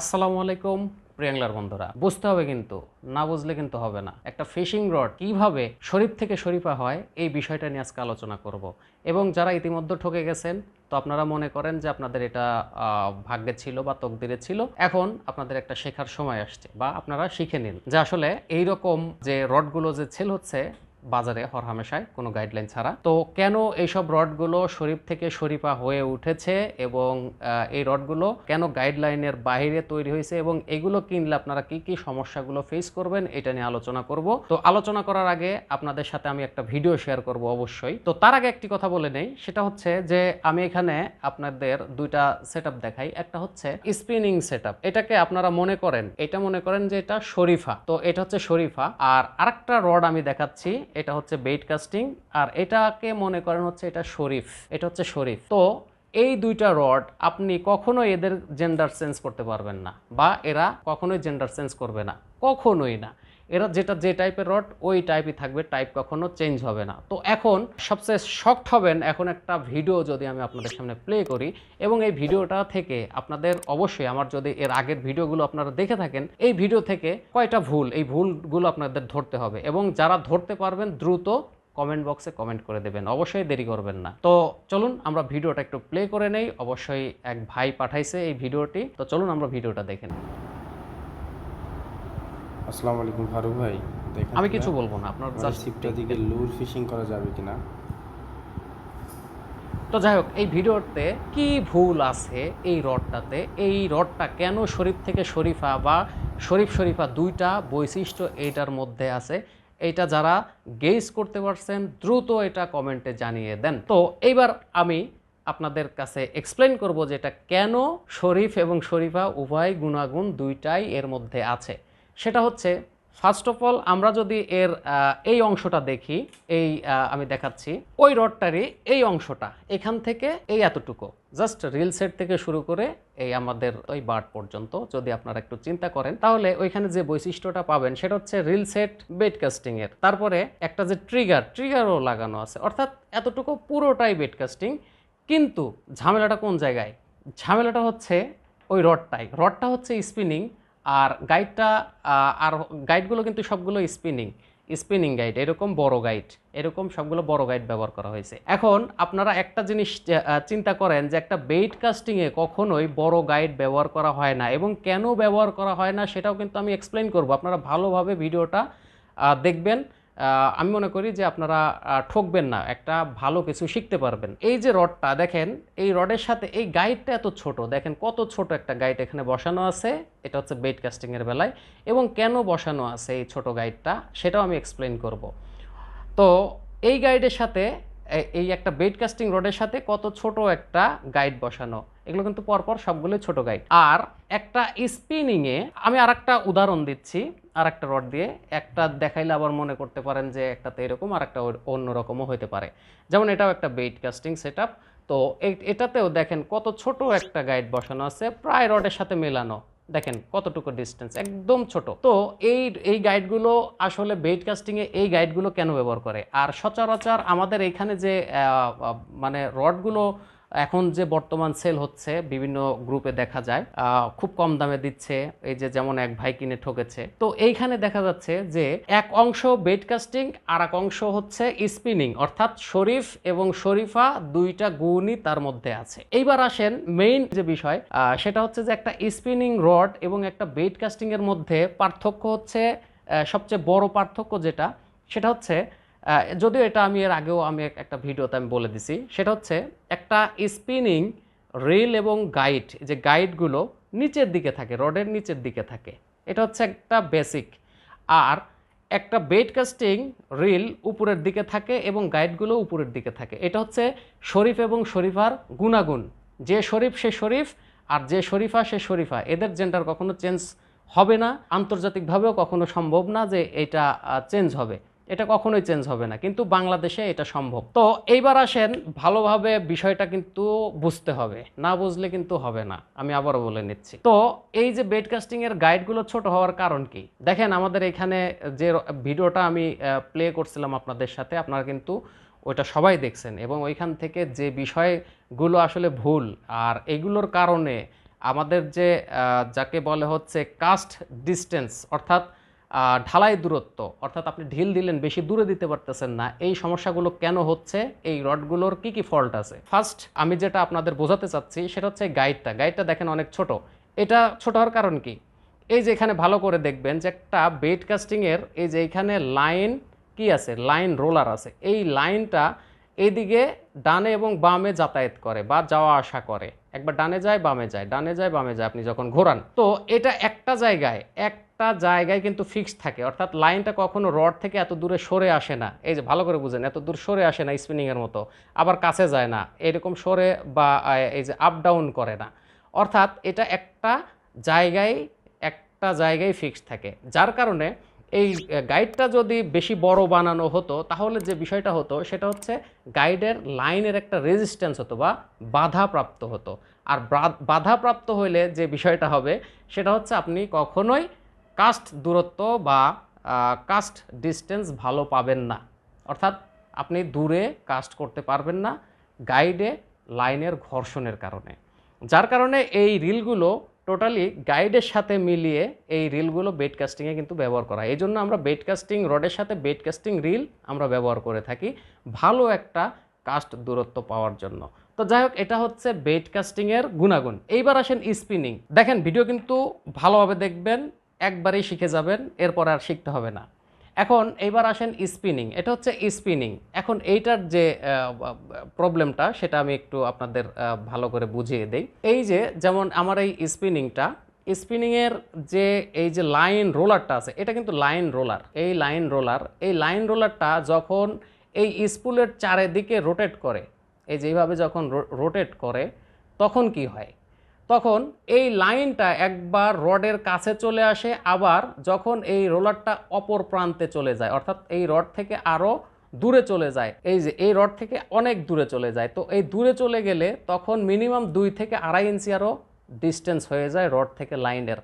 আসসালামু আলাইকুম প্রিয়াংলার বন্ধুরা। বুঝতে হবে কিন্তু, না বুঝলে কিন্তু হবে না। একটা ফিশিং রড কীভাবে শরীফ থেকে শরীফা হয়, এই বিষয়টা নিয়ে আজকে আলোচনা করব। এবং যারা ইতিমধ্যে ঠকে গেছেন, তো আপনারা মনে করেন যে আপনাদের এটা ভাগ্যে ছিল বা তকদিরে ছিল। এখন আপনাদের একটা শেখার সময় আসছে, বা আপনারা শিখে নিন। যে আসলে এই রকম যে রডগুলো যে ছেল হচ্ছে বাজারে হরহামেশায় কোনো গাইডলাইন ছাড়া। তো কেন এইসব রডগুলো শরীফ থেকে শরীফা হয়ে উঠেছে এবং এই রডগুলো কেন গাইডলাইনের বাইরে তৈরি হয়েছে এবং এগুলো কিনলে আপনারা কি কি সমস্যাগুলো ফেস করবেন এটা নিয়ে আলোচনা করব। তো আলোচনা করার আগে আপনাদের সাথে আমি একটা ভিডিও শেয়ার করব অবশ্যই। তো তার আগে একটি কথা বলে নেই, সেটা হচ্ছে যে আমি এখানে আপনাদের দুইটা সেট দেখাই। একটা হচ্ছে স্পিনিং সেট এটাকে আপনারা মনে করেন, এটা মনে করেন যে এটা শরীফা। তো এটা হচ্ছে শরীফা। আর আরেকটা রড আমি দেখাচ্ছি এটা হচ্ছে বেইট কাস্টিং আর এটাকে মনে করেন হচ্ছে এটা শরীফ, এটা হচ্ছে শরীফ। তো এই দুইটা রড আপনি কখনো এদের জেন্ডার চেঞ্জ করতে পারবেন না, বা এরা কখনোই জেন্ডার চেঞ্জ করবে না, কখনোই না। এরা যেটা যে টাইপের রড ওই টাইপই থাকবে টাইপ কখনো চেঞ্জ হবে না। তো এখন সবচেয়ে শক্ট হবেন এখন একটা ভিডিও যদি আমি আপনাদের সামনে প্লে করি এবং এই ভিডিওটা থেকে আপনাদের অবশ্যই আমার যদি এর আগের ভিডিওগুলো আপনারা দেখে থাকেন, এই ভিডিও থেকে কয়টা ভুল, এই ভুলগুলো আপনাদের ধরতে হবে এবং যারা ধরতে পারবেন দ্রুত কমেন্ট বক্সে কমেন্ট করে দেবেন, অবশ্যই দেরি করবেন না। তো চলুন আমরা ভিডিওটা একটু প্লে করে নেই, অবশ্যই এক ভাই পাঠাইছে এই ভিডিওটি তো চলুন আমরা ভিডিওটা দেখে নিই। আসসালামু আলাইকুম ফারুক ভাই দেখেন আমি কিছু বলব না আপনার জাস্ট শিপটা দিকে লুর ফিশিং করা যাবে কিনা? তো যাই হোক এই ভিডিওতে কি ভুল আছে এই রডটাতে? এই রডটা কেন শরীফ থেকে শরীফা বা শরীফ শরীফা দুইটা বৈশিষ্ট্য এইটার মধ্যে আছে? এইটা যারা গেস করতে পারছেন দ্রুত এটা কমেন্টে জানিয়ে দেন। তো এইবার আমি আপনাদের কাছে এক্সপ্লেন করব যে এটা কেন শরীফ এবং শরীফা উভয় গুণাগুণ দুইটাই এর মধ্যে আছে। সেটা হচ্ছে ফার্স্ট অফ অল আমরা যদি এর এই অংশটা দেখি, এই আমি দেখাচ্ছি, ওই রডটারই এই অংশটা, এখান থেকে এই এতটুকু। জাস্ট রিল সেট থেকে শুরু করে এই আমাদের ওই বার্ড পর্যন্ত, যদি আপনারা একটু চিন্তা করেন, তাহলে ওইখানে যে বৈশিষ্ট্যটা পাবেন, সেটা হচ্ছে রিল সেট বেড কাস্টিং এর। তারপরে একটা যে ট্রিগার ট্রিগারও লাগানো আছে। অর্থাৎ এতটুকু পুরোটাই বেড কাস্টিং কিন্তু ঝামেলাটা কোন জায়গায়? ঝামেলাটা হচ্ছে ওই রডটাই। রডটা হচ্ছে স্পিনিং আর গাইডটা আর গাইডগুলো কিন্তু সবগুলো স্পিনিং স্পিনিং গাইড এরকম বড় গাইড এরকম সবগুলো বড় গাইড ব্যবহার করা হয়েছে। এখন আপনারা একটা জিনিস চিন্তা করেন যে একটা বেইট কাস্টিংয়ে কখনোই বড় গাইড ব্যবহার করা হয় না এবং কেন ব্যবহার করা হয় না সেটাও কিন্তু আমি এক্সপ্লেন করব। আপনারা ভালোভাবে ভিডিওটা দেখবেন। আমি মনে করি যে আপনারা ঠকবেন না, একটা ভালো কিছু শিখতে পারবেন। এই যে রডটা, দেখেন, এই রডের সাথে এই গাইডটা এত ছোট, দেখেন কত ছোট একটা গাইড এখানে বসানো আছে, এটা হচ্ছে বেড কাস্টিংয়ের বেলায়, এবং কেন বসানো আছে এই ছোট গাইডটা, সেটাও আমি এক্সপ্লেন করব। তো এই গাইডের সাথে এই একটা বেড কাস্টিং রডের সাথে কত ছোট একটা গাইড বসানো। এগুলো কিন্তু পরপর সবগুলোই ছোট গাইড আর একটা স্পিনিংয়ে আমি আর একটা উদাহরণ দিচ্ছি আর একটা রড দিয়ে। একটা দেখাইলে আবার মনে করতে পারেন যে একটাতে এরকম আর একটা অন্যরকমও হতে পারে। যেমন এটাও একটা বেড কাস্টিং সেট তো এটাতেও দেখেন কত ছোট একটা গাইড বসানো আছে, প্রায় রডের সাথে মেলানো। দেখেন কতটুকু ডিস্টেন্স একদম ছোট। তো এই এই গাইডগুলো আসলে বেড কাস্টিংয়ে এই গাইডগুলো কেন ব্যবহার করে? আর সচরাচর আমাদের এখানে যে মানে রডগুলো এখন যে বর্তমান সেল হচ্ছে বিভিন্ন গ্রুপে দেখা যায় খুব কম দামে দিচ্ছে, এই যে যেমন এক ভাই কিনে ঠকেছে। তো এইখানে দেখা যাচ্ছে যে এক অংশ বেড কাস্টিং আর এক অংশ হচ্ছে স্পিনিং অর্থাৎ শরীফ এবং শরীফা দুইটা গুণই তার মধ্যে আছে। এইবার আসেন মেইন যে বিষয় সেটা হচ্ছে যে একটা স্পিনিং রড এবং একটা বেড কাস্টিং এর মধ্যে পার্থক্য হচ্ছে সবচেয়ে বড় পার্থক্য যেটা, সেটা হচ্ছে যদিও এটা আমি এর আগেও আমি একটা ভিডিওতে আমি বলে দিছি, সেটা হচ্ছে একটা স্পিনিং রিল এবং গাইড যে গাইডগুলো নিচের দিকে থাকে, রডের নিচের দিকে থাকে। এটা হচ্ছে একটা বেসিক আর একটা বেড কাস্টিং রিল উপরের দিকে থাকে এবং গাইডগুলো উপরের দিকে থাকে। এটা হচ্ছে শরীফ এবং শরীফার গুণাগুণ। যে শরীফ, সে শরীফ, আর যে শরীফা, সে শরীফা। এদের জেন্ডার কখনো চেঞ্জ হবে না। আন্তর্জাতিকভাবেও কখনো সম্ভব না যে এটা চেঞ্জ হবে। এটা কখনোই চেঞ্জ হবে না, কিন্তু বাংলাদেশে এটা সম্ভব। তো এইবার আসেন, ভালোভাবে বিষয়টা কিন্তু বুঝতে হবে, না বুঝলে কিন্তু হবে না, আমি আবারও বলে নিচ্ছি। তো এই যে বেড কাস্টিং এর গাইডগুলো ছোট হওয়ার কারণ কি? দেখেন, আমাদের এখানে যে ভিডিওটা আমি প্লে করছিলাম আপনাদের সাথে, আপনারা কিন্তু ওইটা সবাই দেখছেন এবং ওইখান থেকে যে বিষয়গুলো আসলে ভুল আর এগুলোর কারণে আমাদের যে যাকে বলে হচ্ছে কাস্ট ডিস্টেন্স অর্থাৎ ঢালাই দূরত্ব, অর্থাৎ আপনি ঢিল দিলেন, বেশি দূরে দিতে পারতেছেন না, এই সমস্যাগুলো কেন হচ্ছে? এই রডগুলোর কি কি ফল্ট আছে? ফার্স্ট আমি যেটা আপনাদের বোঝাতে চাচ্ছি, সেটা হচ্ছে গাইডটা। গাইডটা দেখেন অনেক ছোট। এটা ছোট হওয়ার কারণ কি? এই যে এখানে ভালো করে দেখবেন যে একটা বেড কাস্টিংয়ের এই যে এখানে লাইন কি আছে? লাইন রোলার আছে। এই লাইনটা এইদিকে ডানে এবং বামে যাতায়াত করে বা যাওয়া আসা করে। একবার ডানে যায়, বামে যায়, ডানে যায়, বামে যায়, আপনি যখন ঘোরান। তো এটা একটা জায়গায় একটা জায়গায় কিন্তু ফিক্সড থাকে। অর্থাৎ লাইনটা কখনো রড থেকে এত দূরে সরে আসে না। এই যে ভালো করে বুঝেন, এত দূর সরে আসে না স্পিনিংয়ের মতো, আবার কাছে যায় না। এরকম সরে বা এই যে আপ ডাউন করে না। অর্থাৎ এটা একটা জায়গায় একটা জায়গায় ফিক্সড থাকে। যার কারণে এই গাইডটা যদি বেশি বড় বানানো হতো, তাহলে যে বিষয়টা হতো, সেটা হচ্ছে গাইডের লাইনের একটা রেজিস্ট্যান্স হতো বা বাধাপ্রাপ্ত হতো। আর বাধাপ্রাপ্ত হইলে যে বিষয়টা হবে, সেটা হচ্ছে আপনি কখনোই কাস্ট দূরত্ব বা কাস্ট ডিস্টেন্স ভালো পাবেন না। অর্থাৎ আপনি দূরে কাস্ট করতে পারবেন না গাইডে লাইনের ঘর্ষণের কারণে। যার কারণে এই রিলগুলো টোটালি গাইডের সাথে মিলিয়ে এই রিলগুলো বেড কাস্টিংয়ে কিন্তু ব্যবহার করা। এই জন্য আমরা বেড কাস্টিং রডের সাথে বেড কাস্টিং রিল আমরা ব্যবহার করে থাকি ভালো একটা কাস্ট দূরত্ব পাওয়ার জন্য। তো যাই হোক, এটা হচ্ছে বেড কাস্টিংয়ের গুণাগুণ। এইবার আসেন স্পিনিং দেখেন ভিডিও কিন্তু ভালোভাবে দেখবেন, একবারেই শিখে যাবেন, এরপর আর শিখতে হবে না। এখন এইবার আসেন স্পিনিং এটা হচ্ছে স্পিনিং এখন এইটার যে প্রবলেমটা সেটা আমি একটু আপনাদের ভালো করে বুঝিয়ে দেই। এই যে, যেমন আমার এই স্পিনিংটা স্পিনিংয়ের যে, এই যে লাইন রোলারটা আছে, এটা কিন্তু লাইন রোলার এই লাইন রোলার এই লাইন রোলারটা যখন এই স্পুলের চারিদিকে রোটেট করে, এই যেভাবে যখন রোটেট করে, তখন কি হয়? তখন এই লাইনটা একবার রডের কাছে চলে আসে, আবার যখন এই রোলারটা অপর প্রান্তে চলে যায়, অর্থাৎ এই রড থেকে আরও দূরে চলে যায়, এই যে এই রড থেকে অনেক দূরে চলে যায়, তো এই দূরে চলে গেলে তখন মিনিমাম দুই থেকে আড়াই ইঞ্চি আরও ডিস্টেন্স হয়ে যায় রড থেকে লাইনের।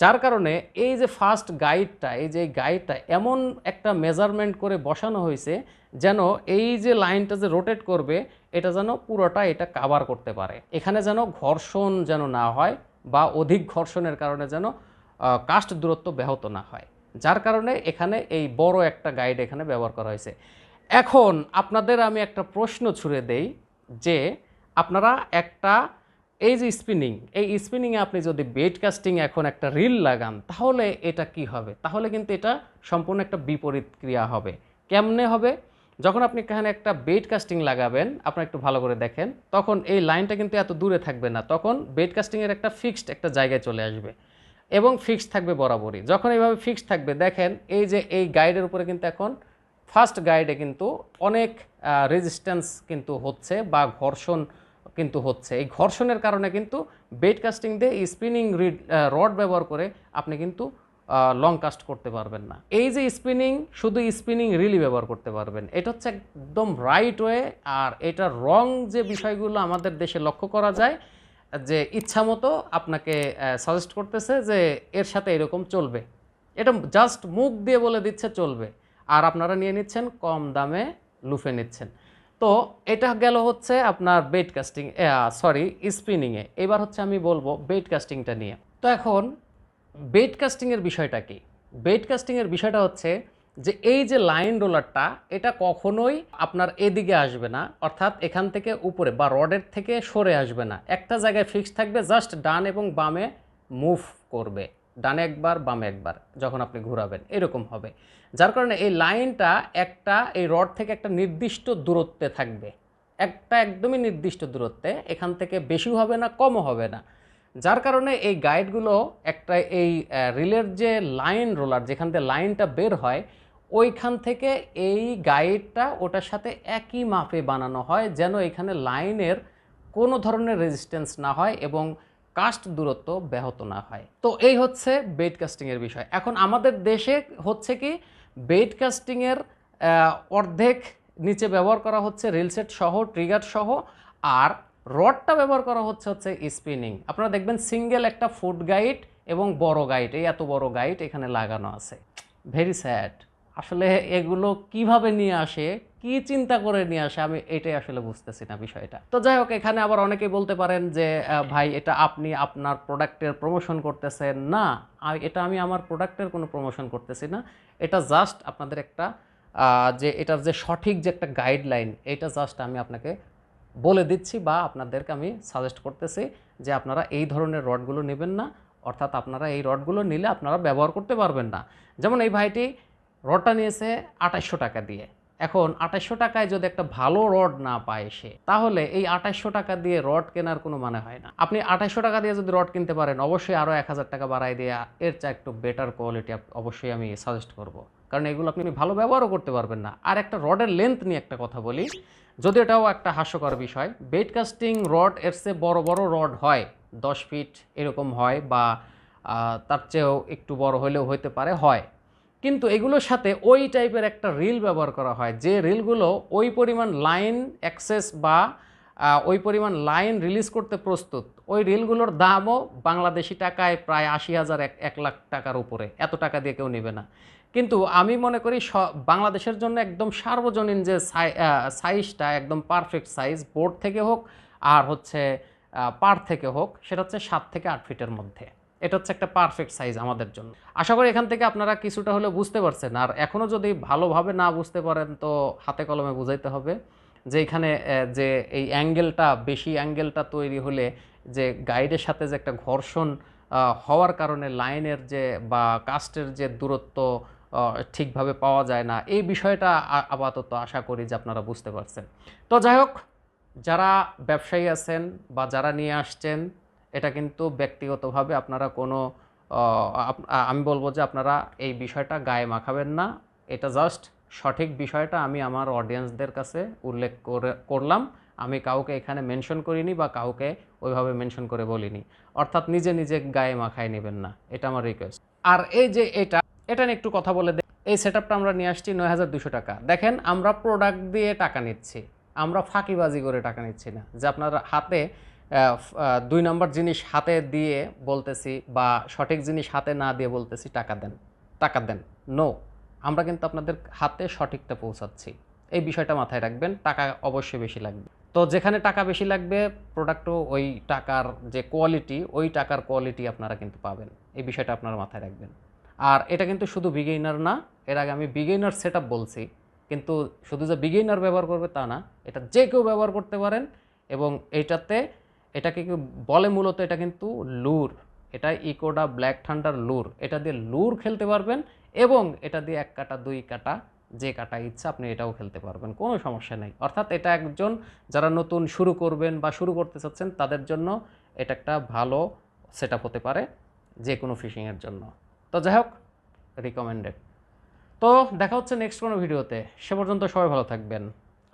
যার কারণে এই যে ফার্স্ট গাইডটা এই যে গাইডটা এমন একটা মেজারমেন্ট করে বসানো হয়েছে যেন এই যে লাইনটা যে রোটেট করবে, এটা যেন পুরোটা এটা কাভার করতে পারে। এখানে যেন ঘর্ষণ যেন না হয় বা অধিক ঘর্ষণের কারণে যেন কাস্ট দূরত্ব ব্যাহত না হয়। যার কারণে এখানে এই বড় একটা গাইড এখানে ব্যবহার করা হয়েছে। এখন আপনাদের আমি একটা প্রশ্ন ছুড়ে দেই যে, আপনারা একটা এই যে স্পিনিং এই স্পিনিংয়ে আপনি যদি বেড কাস্টিং এখন একটা রিল লাগান, তাহলে এটা কি হবে? তাহলে কিন্তু এটা সম্পূর্ণ একটা বিপরীত ক্রিয়া হবে। কেমনে হবে? যখন আপনি এখানে একটা বেড কাস্টিং লাগাবেন, আপনারা একটু ভালো করে দেখেন, তখন এই লাইনটা কিন্তু এত দূরে থাকবে না, তখন বেড কাস্টিংয়ের একটা ফিক্সড একটা জায়গায় চলে আসবে এবং ফিক্সড থাকবে বরাবরই। যখন এইভাবে ফিক্সড থাকবে, দেখেন এই যে এই গাইডের উপরে কিন্তু এখন ফার্স্ট গাইডে কিন্তু অনেক রেজিস্ট্যান্স কিন্তু হচ্ছে বা ঘর্ষণ কিন্তু হচ্ছে। এই ঘর্ষণের কারণে কিন্তু বেড কাস্টিং দিয়ে স্পিনিং রড ব্যবহার করে আপনি কিন্তু লং কাস্ট করতে পারবেন না। এই যে স্পিনিং, শুধু স্পিনিং রিলি ব্যবহার করতে পারবেন। এটা হচ্ছে একদম রাইট ওয়ে আর এটা রং যে বিষয়গুলো আমাদের দেশে লক্ষ্য করা যায়, যে ইচ্ছা মতো আপনাকে সাজেস্ট করতেছে যে এর সাথে এরকম চলবে। এটা জাস্ট মুখ দিয়ে বলে দিচ্ছে চলবে। আর আপনারা নিয়ে নিচ্ছেন, কম দামে লুফে নিচ্ছেন। তো এটা গেল হচ্ছে আপনার বেড কাস্টিং সরি স্পিনিংয়ে এবার হচ্ছে আমি বলব বেড কাস্টিংটা নিয়ে। তো এখন বেড কাস্টিংয়ের বিষয়টা কি? বেড কাস্টিংয়ের বিষয়টা হচ্ছে যে এই যে লাইন রোলারটা এটা কখনোই আপনার এদিকে আসবে না, অর্থাৎ এখান থেকে উপরে বা রডের থেকে সরে আসবে না। একটা জায়গায় ফিক্স থাকবে জাস্ট ডান এবং বামে মুভ করবে। ডানে একবার, বামে একবার যখন আপনি ঘোরাবেন, এরকম হবে। যার কারণে এই লাইনটা একটা, এই রড থেকে একটা নির্দিষ্ট দূরত্বে থাকবে। একটা একদমই নির্দিষ্ট দূরত্বে, এখান থেকে বেশিও হবে না, কমও হবে না। যার কারণে এই গাইডগুলো একটা, এই রিলের যে লাইন রোলার, যেখান থেকে লাইনটা বের হয়, ওইখান থেকে এই গাইডটা ওটার সাথে একই মাপে বানানো হয়, যেন এখানে লাইনের কোনো ধরনের রেজিস্ট্যান্স না হয় এবং কাস্ট দূরত্ব ব্যাহত না হয়। তো এই হচ্ছে বেড কাস্টিংয়ের বিষয়। এখন আমাদের দেশে হচ্ছে কি, বেড কাস্টিংয়ের অর্ধেক নিচে ব্যবহার করা হচ্ছে রিলসেট সহ, ট্রিগার সহ, আর রডটা ব্যবহার করা হচ্ছে হচ্ছে স্পিনিং। আপনারা দেখবেন সিঙ্গেল একটা ফুড গাইড এবং বড় গাইড, এই এত বড় গাইড এখানে লাগানো আছে। Very sad. আসলে এগুলো কীভাবে নিয়ে আসে কি চিন্তা করে নিয়ে আসে? আমি এটাই আসলে বুঝতেছি না বিষয়টা। তো যাই হোক, এখানে আবার অনেকেই বলতে পারেন যে ভাই, এটা আপনি আপনার প্রোডাক্টের প্রমোশন করতেছেন। না এটা আমি আমার প্রোডাক্টের কোনো প্রমোশন করতেছি না। এটা জাস্ট আপনাদের একটা যে, এটার যে সঠিক যে একটা গাইডলাইন এটা জাস্ট আমি আপনাকে বলে দিচ্ছি বা আপনাদেরকে আমি সাজেস্ট করতেছি যে, আপনারা এই ধরনের রডগুলো নেবেন না। অর্থাৎ আপনারা এই রডগুলো নিলে আপনারা ব্যবহার করতে পারবেন না। যেমন এই ভাইটি রডটা নিয়েছে আঠাশশো টাকা দিয়ে। এখন আঠাশশো টাকায় যদি একটা ভালো রড না পায় সে, তাহলে এই আঠাশশো টাকা দিয়ে রড কেনার কোনো মানে হয় না। আপনি আঠাশশো টাকা দিয়ে যদি রড কিনতে পারেন, অবশ্যই আরও এক হাজার টাকা বাড়াই দেওয়া এর চা একটু বেটার কোয়ালিটি অবশ্যই আমি সাজেস্ট করব। কারণ এগুলো আপনি ভালো ব্যবহারও করতে পারবেন না। আর একটা রডের লেন্থ নিয়ে একটা কথা বলি, যদি এটাও একটা হাস্যকর বিষয় বেড কাস্টিং রড এর চেয়ে বড় বড় রড হয়, দশ ফিট এরকম হয় বা তার চেয়েও একটু বড় হলেও হইতে পারে, হয়। কিন্তু এগুলোর সাথে ওই টাইপের একটা রিল ব্যবহার করা হয়, যে রিলগুলো ওই পরিমাণ লাইন অ্যাক্সেস বা ওই পরিমাণ লাইন রিলিজ করতে প্রস্তুত। ওই রিলগুলোর দামও বাংলাদেশি টাকায় প্রায় আশি হাজার এক এক লাখ টাকার উপরে। এত টাকা দিয়ে কেউ নেবে না। কিন্তু আমি মনে করি স- বাংলাদেশের জন্য একদম সার্বজনীন যে সাই- সাইজটা একদম পারফেক্ট সাইজ বোর্ড থেকে হোক আর হচ্ছে পার থেকে হোক, সেটা হচ্ছে সাত থেকে আট ফিটের মধ্যে। এটা হচ্ছে একটা পারফেক্ট সাইজ আমাদের জন্য। আশা করি এখান থেকে আপনারা কিছুটা হলেও বুঝতে পারছেন। আর এখনও যদি ভালোভাবে না বুঝতে পারেন, তো হাতে কলমে বুঝাইতে হবে যে এখানে যে এই অ্যাঙ্গেলটা বেশি অ্যাঙ্গেলটা তৈরি হলে যে গাইডের সাথে যে একটা ঘর্ষণ হওয়ার কারণে লাইনের যে বা কাস্টের যে দূরত্ব ঠিকভাবে পাওয়া যায় না। এই বিষয়টা আপাতত আশা করি যে আপনারা বুঝতে পারছেন। তো যাই হোক, যারা ব্যবসায়ী আছেন বা যারা নিয়ে আসছেন এটা কিন্তু ব্যক্তিগতভাবে আপনারা কোনো আমি বলব যে আপনারা এই বিষয়টা গায়ে মাখাবেন না। এটা জাস্ট সঠিক বিষয়টা আমি আমার অডিয়েন্সদের কাছে উল্লেখ করে, করলাম। আমি কাউকে এখানে মেনশন করিনি বা কাউকে ওইভাবে মেনশন করে বলিনি। অর্থাৎ নিজে নিজে গায়ে মাখায় নেবেন না। এটা আমার রিকোয়েস্ট আর এই যে এটা এটা নিয়ে একটু কথা বলে এই সেট আমরা নিয়ে আসছি নয় হাজার দুশো টাকা। দেখেন, আমরা প্রোডাক্ট দিয়ে টাকা নিচ্ছি। আমরা ফাঁকিবাজি করে টাকা নিচ্ছি না। যে আপনার হাতে দুই নম্বর জিনিস হাতে দিয়ে বলতেছি বা সঠিক জিনিস হাতে না দিয়ে বলতেছি টাকা দেন। টাকা দেন। নো আমরা কিন্তু আপনাদের হাতে সঠিকটা পৌঁছাচ্ছি। এই বিষয়টা মাথায় রাখবেন, টাকা অবশ্যই বেশি লাগবে। তো যেখানে টাকা বেশি লাগবে প্রোডাক্টও ওই টাকার যে কোয়ালিটি ওই টাকার কোয়ালিটি আপনারা কিন্তু পাবেন। এই বিষয়টা আপনারা মাথায় রাখবেন। আর এটা কিন্তু শুধু বিগেইনার না, এর আগে আমি বিগেইনার সেট বলছি, কিন্তু শুধু যে বিগেইনার ব্যবহার করবে তা না, এটা যে কেউ ব্যবহার করতে পারেন এবং এইটাতে এটাকে বলে মূলত এটা কিন্তু লুর। এটা ইকোডা ব্ল্যাক থান্ডার লুর। এটা দিয়ে লুর খেলতে পারবেন এবং এটা দিয়ে এক কাটা, দুই কাটা, যে কাটা ইচ্ছা আপনি এটাও খেলতে পারবেন, কোনো সমস্যা নেই। অর্থাৎ এটা একজন যারা নতুন শুরু করবেন বা শুরু করতে চাচ্ছেন, তাদের জন্য এটা একটা ভালো সেট হতে পারে যে কোনো ফিশিংয়ের জন্য। তো যাই হোক রিকমেন্ডেড তো দেখা হচ্ছে নেক্সট কোনো ভিডিওতে সে পর্যন্ত সবাই ভালো থাকবেন।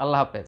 আল্লাহ হাফেজ।